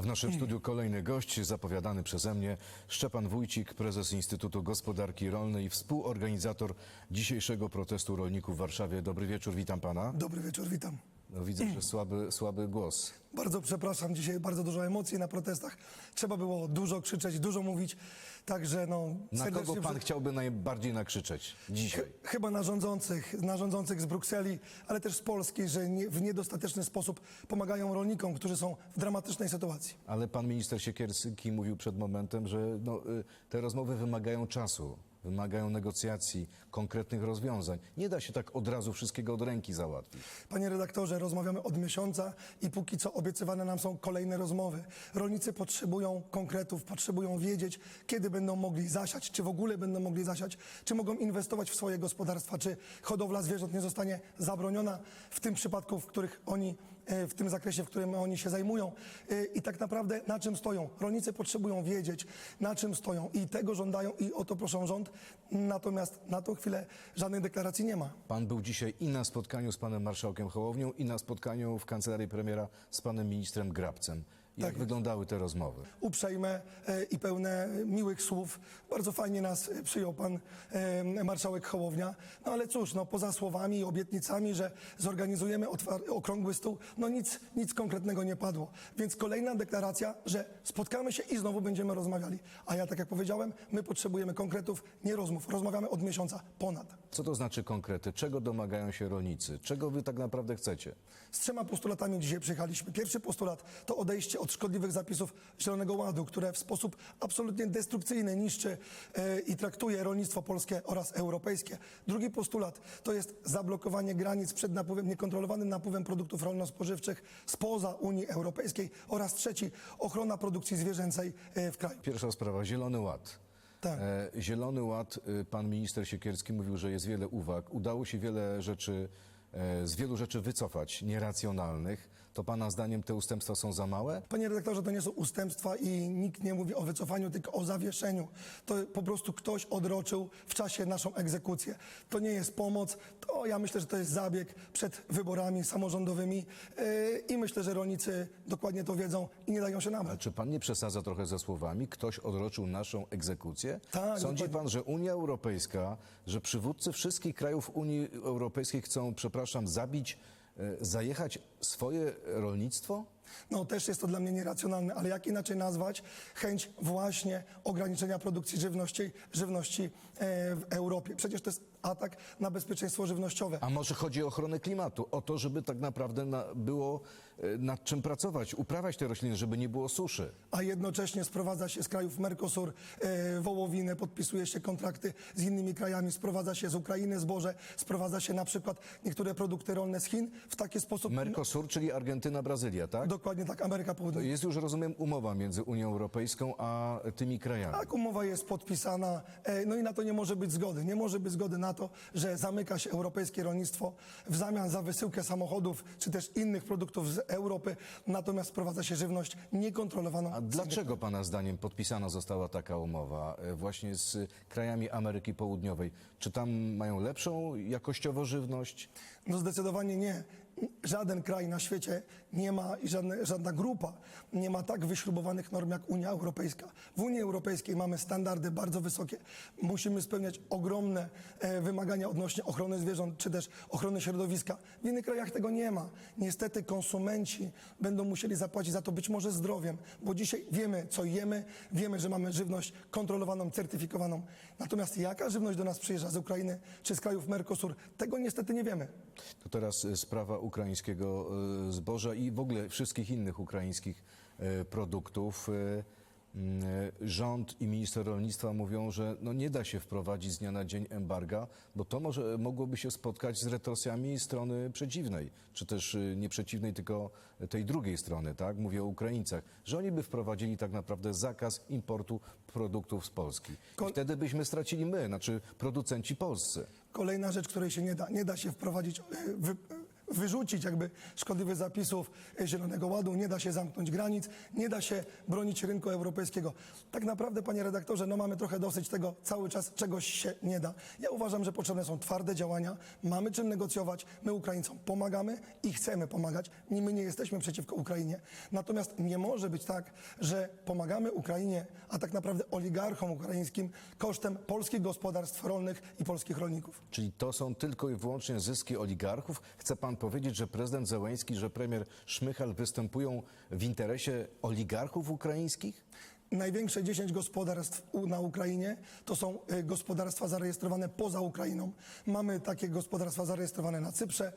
A w naszym studiu kolejny gość, zapowiadany przeze mnie, Szczepan Wójcik, prezes Instytutu Gospodarki Rolnej i współorganizator dzisiejszego protestu rolników w Warszawie. Dobry wieczór, witam pana. Dobry wieczór, witam. No, widzę, że słaby, słaby głos. Bardzo przepraszam, dzisiaj bardzo dużo emocji na protestach. Trzeba było dużo krzyczeć, dużo mówić, także no Na kogo pan wrze- chciałby najbardziej nakrzyczeć dzisiaj? Chyba na rządzących, na rządzących z Brukseli, ale też z Polski, że nie, w niedostateczny sposób pomagają rolnikom, którzy są w dramatycznej sytuacji. Ale pan minister Siekierski mówił przed momentem, że no, y, te rozmowy wymagają czasu, wymagają negocjacji, konkretnych rozwiązań. Nie da się tak od razu wszystkiego od ręki załatwić. Panie redaktorze, rozmawiamy od miesiąca i póki co obiecywane nam są kolejne rozmowy. Rolnicy potrzebują konkretów, potrzebują wiedzieć, kiedy będą mogli zasiać, czy w ogóle będą mogli zasiać, czy mogą inwestować w swoje gospodarstwa, czy hodowla zwierząt nie zostanie zabroniona w tym przypadku, w których oni, e, w tym zakresie, w którym oni się zajmują. E, I tak naprawdę na czym stoją? Rolnicy potrzebują wiedzieć, na czym stoją i tego żądają i o to proszą rząd. Natomiast na tą chwilę żadnej deklaracji nie ma. Pan był dzisiaj i na spotkaniu z panem marszałkiem Hołownią, i na spotkaniu w kancelarii premiera z panem ministrem Grabcem. Jak Tak jest. wyglądały te rozmowy? uprzejme e, i pełne miłych słów. Bardzo fajnie nas e, przyjął pan e, marszałek Hołownia. No ale cóż, no poza słowami i obietnicami, że zorganizujemy okrągły stół, no nic, nic konkretnego nie padło. Więc kolejna deklaracja, że spotkamy się i znowu będziemy rozmawiali. A ja, tak jak powiedziałem, my potrzebujemy konkretów, nie rozmów. Rozmawiamy od miesiąca ponad. Co to znaczy konkrety? Czego domagają się rolnicy? Czego wy tak naprawdę chcecie? Z trzema postulatami dzisiaj przyjechaliśmy. Pierwszy postulat to odejście od szkodliwych zapisów Zielonego Ładu, które w sposób absolutnie destrukcyjny niszczy e, i traktuje rolnictwo polskie oraz europejskie. Drugi postulat to jest zablokowanie granic przed napływem, niekontrolowanym napływem produktów rolno-spożywczych spoza Unii Europejskiej oraz trzeci ochrona produkcji zwierzęcej e, w kraju. Pierwsza sprawa, Zielony Ład. Tak. E, Zielony Ład, y, pan minister Siekierski mówił, że jest wiele uwag. Udało się wiele rzeczy, e, z wielu rzeczy wycofać, nieracjonalnych. To pana zdaniem te ustępstwa są za małe? Panie redaktorze, to nie są ustępstwa i nikt nie mówi o wycofaniu, tylko o zawieszeniu. To po prostu ktoś odroczył w czasie naszą egzekucję. To nie jest pomoc, to ja myślę, że to jest zabieg przed wyborami samorządowymi yy, i myślę, że rolnicy dokładnie to wiedzą i nie dają się nabrać. czy pan nie przesadza trochę ze słowami? Ktoś odroczył naszą egzekucję? Tak, Sądzi dokładnie. pan, że Unia Europejska, że przywódcy wszystkich krajów Unii Europejskiej chcą, przepraszam, zabić, zajechać swoje rolnictwo? No też jest to dla mnie nieracjonalne, ale jak inaczej nazwać chęć właśnie ograniczenia produkcji żywności, żywności e, w Europie? Przecież to jest atak na bezpieczeństwo żywnościowe. A może chodzi o ochronę klimatu? O to, żeby tak naprawdę na, było e, nad czym pracować, uprawiać te rośliny, żeby nie było suszy. a jednocześnie sprowadza się z krajów Mercosur e, wołowinę, podpisuje się kontrakty z innymi krajami, sprowadza się z Ukrainy zboże, sprowadza się na przykład niektóre produkty rolne z Chin w taki sposób... Mercosur, czyli Argentyna, Brazylia, tak? Dokładnie tak, Ameryka Południowa. Jest już, rozumiem, umowa między Unią Europejską a tymi krajami. Tak, umowa jest podpisana, e, no i na to nie może być zgody. Nie może być zgody na to, że zamyka się europejskie rolnictwo w zamian za wysyłkę samochodów czy też innych produktów z Europy, natomiast sprowadza się żywność niekontrolowaną. A dlaczego Pana zdaniem podpisana została taka umowa e, właśnie z krajami Ameryki Południowej? Czy tam mają lepszą jakościowo żywność? No zdecydowanie nie. Żaden kraj na świecie nie ma i żadne, żadna grupa nie ma tak wyśrubowanych norm jak Unia Europejska. W Unii Europejskiej mamy standardy bardzo wysokie. Musimy spełniać ogromne e, wymagania odnośnie ochrony zwierząt czy też ochrony środowiska. W innych krajach tego nie ma. Niestety konsumenci będą musieli zapłacić za to być może zdrowiem, bo dzisiaj wiemy, co jemy, wiemy, że mamy żywność kontrolowaną, certyfikowaną. Natomiast jaka żywność do nas przyjeżdża z Ukrainy czy z krajów Mercosur, tego niestety nie wiemy. To teraz e, sprawa ukraińskiego e, zboża i w ogóle wszystkich innych ukraińskich e, produktów. E, Rząd i minister rolnictwa mówią, że no nie da się wprowadzić z dnia na dzień embarga, bo to może, mogłoby się spotkać z retosjami strony przeciwnej, czy też nie przeciwnej, tylko tej drugiej strony, tak? Mówię o Ukraińcach, że oni by wprowadzili tak naprawdę zakaz importu produktów z Polski. I wtedy byśmy stracili my, znaczy producenci polscy. Kolejna rzecz, której się nie da, nie da się wprowadzić, wy, wyrzucić jakby szkodliwych zapisów e, Zielonego Ładu, nie da się zamknąć granic, nie da się bronić rynku europejskiego. Tak naprawdę, panie redaktorze, no mamy trochę dosyć tego cały czas, czegoś się nie da. Ja uważam, że potrzebne są twarde działania, mamy czym negocjować, my Ukraińcom pomagamy i chcemy pomagać, my nie jesteśmy przeciwko Ukrainie. Natomiast nie może być tak, że pomagamy Ukrainie, a tak naprawdę oligarchom ukraińskim kosztem polskich gospodarstw rolnych i polskich rolników. Czyli to są tylko i wyłącznie zyski oligarchów? Chce pan powiedzieć, że prezydent Zełęński, że premier Szmychal występują w interesie oligarchów ukraińskich? Największe 10 gospodarstw u- na Ukrainie to są y, gospodarstwa zarejestrowane poza Ukrainą. Mamy takie gospodarstwa zarejestrowane na Cyprze, y,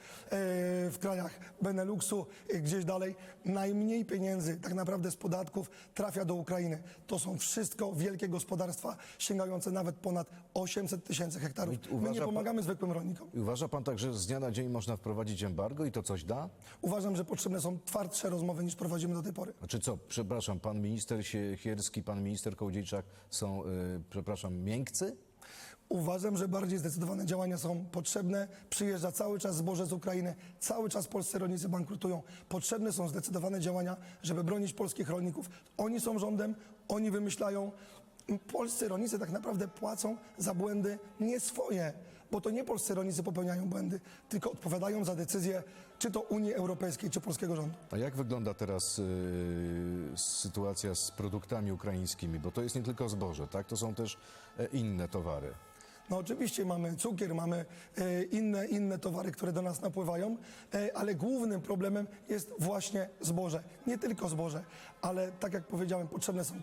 w krajach Beneluxu, y, gdzieś dalej. Najmniej pieniędzy tak naprawdę z podatków trafia do Ukrainy. To są wszystko wielkie gospodarstwa sięgające nawet ponad 800 tysięcy hektarów. I My uważa nie pan- pomagamy zwykłym rolnikom. I uważa pan tak, że z dnia na dzień można wprowadzić embargo i to coś da? Uważam, że potrzebne są twardsze rozmowy niż prowadzimy do tej pory. Znaczy co, przepraszam, pan minister Pan minister Kołodziejczak są, y, przepraszam, miękcy? Uważam, że bardziej zdecydowane działania są potrzebne. Przyjeżdża cały czas zboże z Ukrainy, cały czas polscy rolnicy bankrutują. Potrzebne są zdecydowane działania, żeby bronić polskich rolników. Oni są rządem, oni wymyślają. Polscy rolnicy tak naprawdę płacą za błędy nie swoje, bo to nie polscy rolnicy popełniają błędy, tylko odpowiadają za decyzje czy to Unii Europejskiej, czy polskiego rządu. A jak wygląda teraz y, sytuacja z produktami ukraińskimi? Bo to jest nie tylko zboże, tak? To są też e, inne towary. No oczywiście mamy cukier, mamy e, inne, inne towary, które do nas napływają, e, ale głównym problemem jest właśnie zboże. Nie tylko zboże, ale tak jak powiedziałem, potrzebne są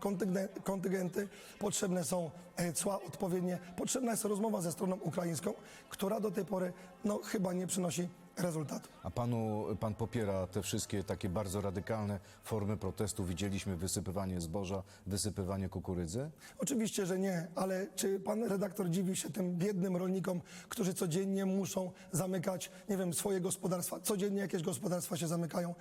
kontyngenty, potrzebne są e, cła odpowiednie, potrzebna jest rozmowa ze stroną ukraińską, która do tej pory no, chyba nie przynosi rezultatu. A panu, pan popiera te wszystkie takie bardzo radykalne formy protestu? Widzieliśmy wysypywanie zboża, wysypywanie kukurydzy? Oczywiście, że nie, ale czy pan redaktor dziwi się tym biednym rolnikom, którzy codziennie muszą zamykać, nie wiem, swoje gospodarstwa, codziennie jakieś gospodarstwa się zamykają?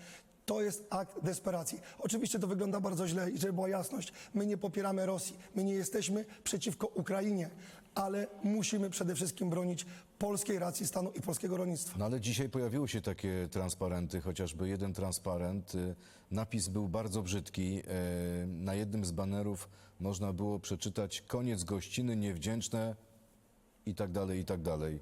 To jest akt desperacji. Oczywiście to wygląda bardzo źle i żeby była jasność, my nie popieramy Rosji, my nie jesteśmy przeciwko Ukrainie, ale musimy przede wszystkim bronić polskiej racji stanu i polskiego rolnictwa. No ale dzisiaj pojawiły się takie transparenty, chociażby jeden transparent. y, Napis był bardzo brzydki. e, Na jednym z banerów można było przeczytać koniec gościny, niewdzięczne i tak dalej, i tak dalej.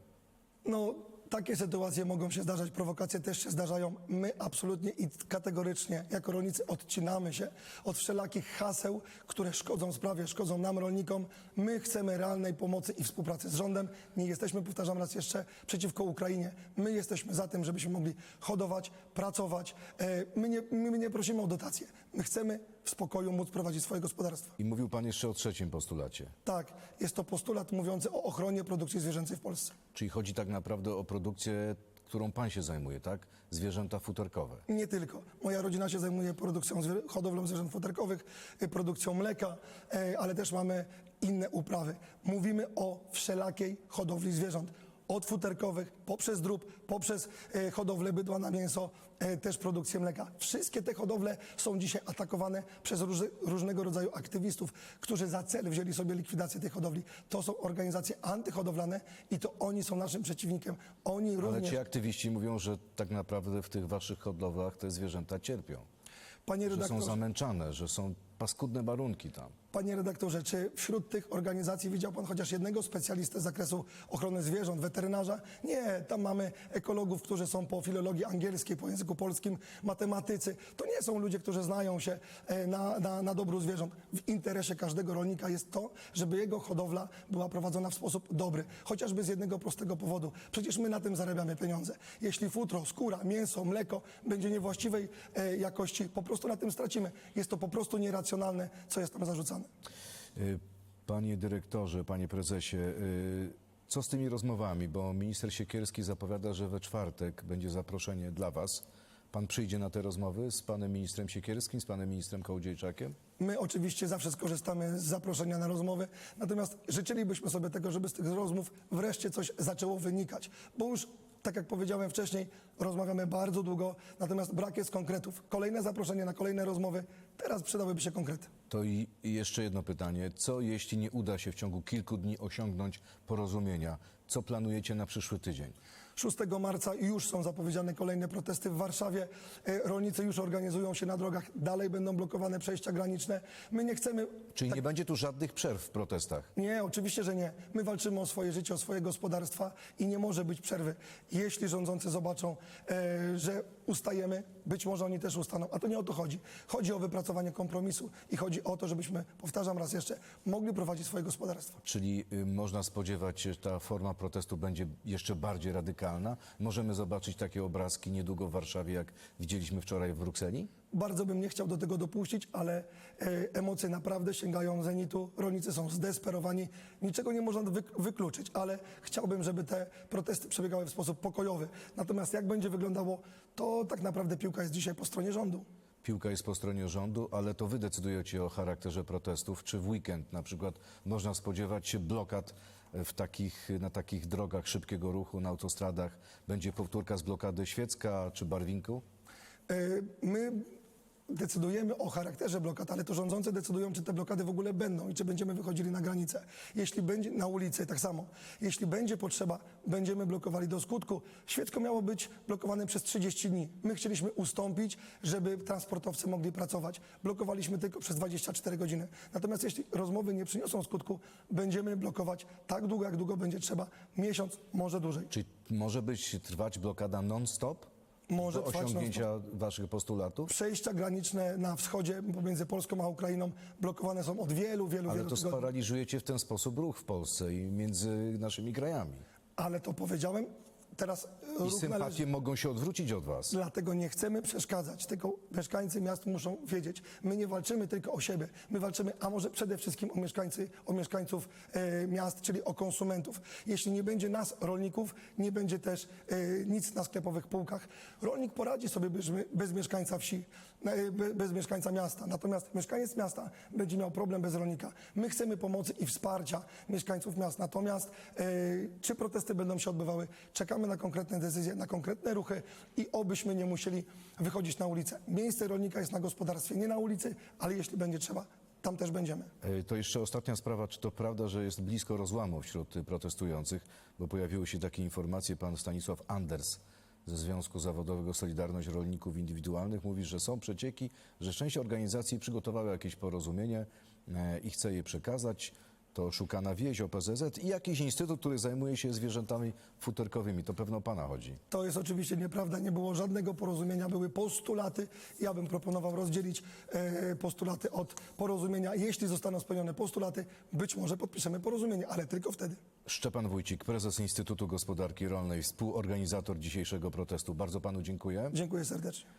No, takie sytuacje mogą się zdarzać, prowokacje też się zdarzają. My absolutnie i kategorycznie jako rolnicy odcinamy się od wszelakich haseł, które szkodzą sprawie, szkodzą nam rolnikom. My chcemy realnej pomocy i współpracy z rządem. Nie jesteśmy, powtarzam raz jeszcze, przeciwko Ukrainie. My jesteśmy za tym, żebyśmy mogli hodować, pracować. E, My nie, my nie prosimy o dotacje. My chcemy w spokoju móc prowadzić swoje gospodarstwa. I mówił pan jeszcze o trzecim postulacie. Tak, jest to postulat mówiący o ochronie produkcji zwierzęcej w Polsce. Czyli chodzi tak naprawdę o produkcję, którą pan się zajmuje, tak? Zwierzęta futerkowe. Nie tylko. Moja rodzina się zajmuje produkcją, zwier- hodowlą zwierząt futerkowych, y, produkcją mleka, e, ale też mamy inne uprawy. Mówimy o wszelakiej hodowli zwierząt. Od futerkowych, poprzez drób, poprzez e, hodowlę bydła na mięso, e, też produkcję mleka. Wszystkie te hodowle są dzisiaj atakowane przez różne, różnego rodzaju aktywistów, którzy za cel wzięli sobie likwidację tej hodowli. To są organizacje antyhodowlane i to oni są naszym przeciwnikiem. Oni Ale również... ci aktywiści mówią, że tak naprawdę w tych waszych hodowlach te zwierzęta cierpią. Panie Że są redaktorze, zamęczane, że są paskudne warunki tam. Panie redaktorze, czy wśród tych organizacji widział pan chociaż jednego specjalistę z zakresu ochrony zwierząt, weterynarza? Nie, tam mamy ekologów, którzy są po filologii angielskiej, po języku polskim, matematycy. To nie są ludzie, którzy znają się e, na, na, na dobru zwierząt. W interesie każdego rolnika jest to, żeby jego hodowla była prowadzona w sposób dobry. Chociażby z jednego prostego powodu. Przecież my na tym zarabiamy pieniądze. Jeśli futro, skóra, mięso, mleko będzie niewłaściwej e, jakości, po prostu na tym stracimy. Jest to po prostu nieracjonalne, co jest nam zarzucane. Y, Panie dyrektorze, panie prezesie, y, co z tymi rozmowami? Bo minister Siekierski zapowiada, że we czwartek będzie zaproszenie dla was. Pan przyjdzie na te rozmowy z panem ministrem Siekierskim, z panem ministrem Kołodziejczakiem? My oczywiście zawsze skorzystamy z zaproszenia na rozmowy, natomiast życzylibyśmy sobie tego, żeby z tych rozmów wreszcie coś zaczęło wynikać, bo już, tak jak powiedziałem wcześniej, rozmawiamy bardzo długo, natomiast brak jest konkretów. Kolejne zaproszenie na kolejne rozmowy, teraz przydałyby się konkrety. To i jeszcze jedno pytanie. Co jeśli nie uda się w ciągu kilku dni osiągnąć porozumienia? Co planujecie na przyszły tydzień? 6 marca już są zapowiedziane kolejne protesty w Warszawie. E, Rolnicy już organizują się na drogach, dalej będą blokowane przejścia graniczne. My nie chcemy Czyli nie będzie tu żadnych przerw w protestach. nie, oczywiście, że nie. My walczymy o swoje życie, o swoje gospodarstwa i nie może być przerwy. Jeśli rządzący zobaczą, e, że ustajemy, być może oni też ustaną, a to nie o to chodzi. Chodzi o wypracowanie kompromisu i chodzi o to, żebyśmy, powtarzam raz jeszcze, mogli prowadzić swoje gospodarstwa. Czyli y, można spodziewać się, że ta forma protestu będzie jeszcze bardziej radykalna. Możemy zobaczyć takie obrazki niedługo w Warszawie, jak widzieliśmy wczoraj w Brukseli? Bardzo bym nie chciał do tego dopuścić, ale e, emocje naprawdę sięgają zenitu. Rolnicy są zdesperowani. Niczego nie można wy, wykluczyć, ale chciałbym, żeby te protesty przebiegały w sposób pokojowy. Natomiast jak będzie wyglądało, to tak naprawdę piłka jest dzisiaj po stronie rządu. Piłka jest po stronie rządu, ale to wy decydujecie o charakterze protestów. Czy w weekend na przykład można spodziewać się blokad w takich, na takich drogach szybkiego ruchu, na autostradach? Będzie powtórka z blokady Świecka czy Barwinku? E, My decydujemy o charakterze blokad, ale to rządzący decydują, czy te blokady w ogóle będą i czy będziemy wychodzili na granicę. Jeśli będzie na ulicy, tak samo. Jeśli będzie potrzeba, będziemy blokowali do skutku. Świecko miało być blokowane przez 30 dni. My chcieliśmy ustąpić, żeby transportowcy mogli pracować. Blokowaliśmy tylko przez 24 godziny. Natomiast jeśli rozmowy nie przyniosą skutku, będziemy blokować tak długo, jak długo będzie trzeba. Miesiąc, może dłużej. Czy może być trwać blokada non-stop? Może do trwać osiągnięcia waszych postulatów? Przejścia graniczne na wschodzie pomiędzy Polską a Ukrainą blokowane są od wielu, wielu, Ale wielu to tygodni. sparaliżujecie w ten sposób ruch w Polsce i między naszymi krajami. Ale to powiedziałem, teraz e, I ruch sympatie należy. mogą się odwrócić od was. Dlatego nie chcemy przeszkadzać, tylko mieszkańcy miast muszą wiedzieć. My nie walczymy tylko o siebie, my walczymy, a może przede wszystkim o, mieszkańcy, o mieszkańców e, miast, czyli o konsumentów. Jeśli nie będzie nas, rolników, nie będzie też e, nic na sklepowych półkach. Rolnik poradzi sobie bez, bez mieszkańca wsi, e, be- bez mieszkańca miasta. Natomiast mieszkaniec miasta będzie miał problem bez rolnika. My chcemy pomocy i wsparcia mieszkańców miast. Natomiast e, czy protesty będą się odbywały? Czekamy na konkretne decyzje, na konkretne ruchy i obyśmy nie musieli wychodzić na ulicę. Miejsce rolnika jest na gospodarstwie, nie na ulicy, ale jeśli będzie trzeba, tam też będziemy. E, To jeszcze ostatnia sprawa. Czy to prawda, że jest blisko rozłamu wśród protestujących? Bo pojawiły się takie informacje. Pan Stanisław Anders ze Związku Zawodowego Solidarność Rolników Indywidualnych mówi, że są przecieki, że część organizacji przygotowały jakieś porozumienie e, i chce je przekazać. To Szukana Wieś, OPZZ i jakiś instytut, który zajmuje się zwierzętami futerkowymi. To pewno o pana chodzi. To jest oczywiście nieprawda, nie było żadnego porozumienia, były postulaty. Ja bym proponował rozdzielić e, postulaty od porozumienia. Jeśli zostaną spełnione postulaty, być może podpiszemy porozumienie, ale tylko wtedy. Szczepan Wójcik, prezes Instytutu Gospodarki Rolnej, współorganizator dzisiejszego protestu. Bardzo panu dziękuję. Dziękuję serdecznie.